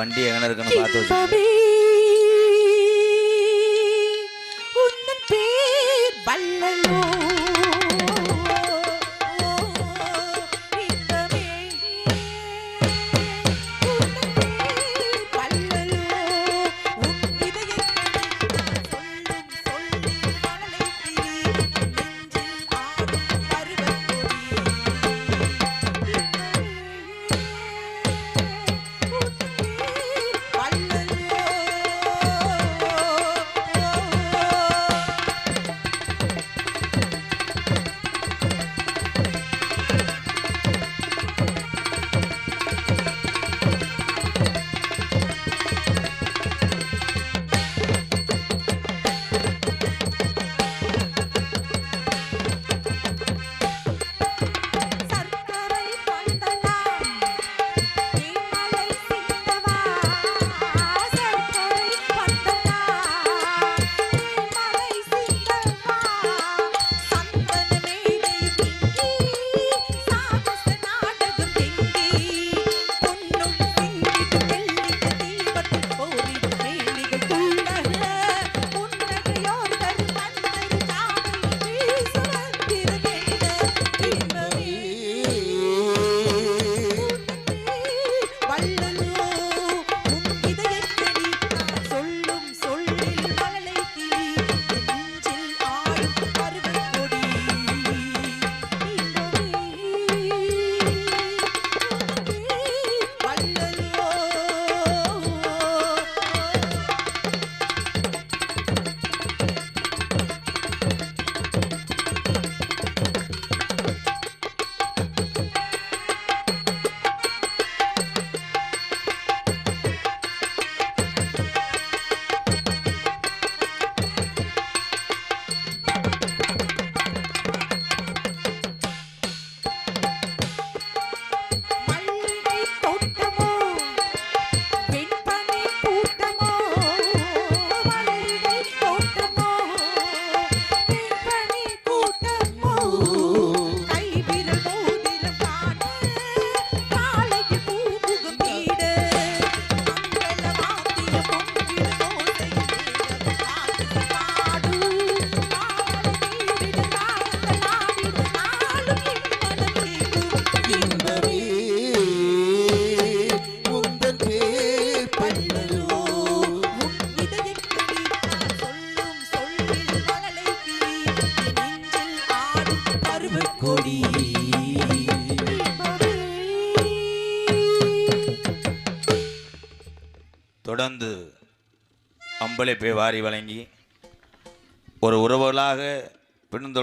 வண்டி எங்கே இருக்குன்னு பார்த்து வச்சு கொடி. தொடர்ந்து அம்பளை பே வாரி வழங்கி ஒரு உறவுகளாக பின்தொடர்